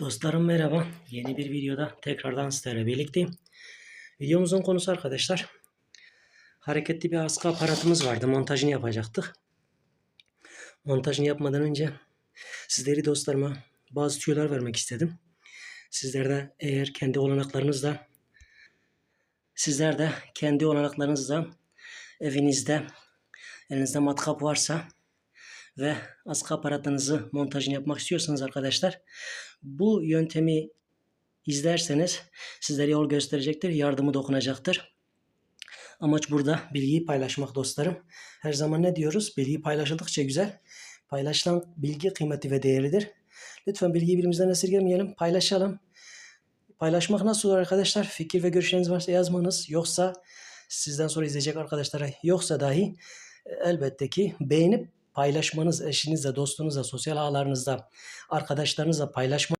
Dostlarım merhaba. Yeni bir videoda tekrardan sizlerle birlikteyim. Videomuzun konusu arkadaşlar. Hareketli bir askı aparatımız vardı. Montajını yapacaktık. Montajını yapmadan önce sizleri dostlarıma bazı tüyolar vermek istedim. Sizler de eğer kendi olanaklarınızla sizler de kendi olanaklarınızla evinizde elinizde matkap varsa ve askı aparatınızı montajını yapmak istiyorsanız arkadaşlar bu yöntemi izlerseniz sizlere yol gösterecektir, yardımı dokunacaktır. Amaç burada bilgiyi paylaşmak dostlarım. Her zaman ne diyoruz? Bilgi paylaşıldıkça güzel. Paylaşılan bilgi kıymeti ve değeridir. Lütfen bilgiyi birbirimizden esirgemeyelim, paylaşalım. Paylaşmak nasıl olur arkadaşlar? Fikir ve görüşleriniz varsa yazmanız. Yoksa sizden sonra izleyecek arkadaşlara yoksa dahi elbette ki beğenip paylaşmanız eşinizle, dostunuzla, sosyal ağlarınızda, arkadaşlarınızla paylaşmanız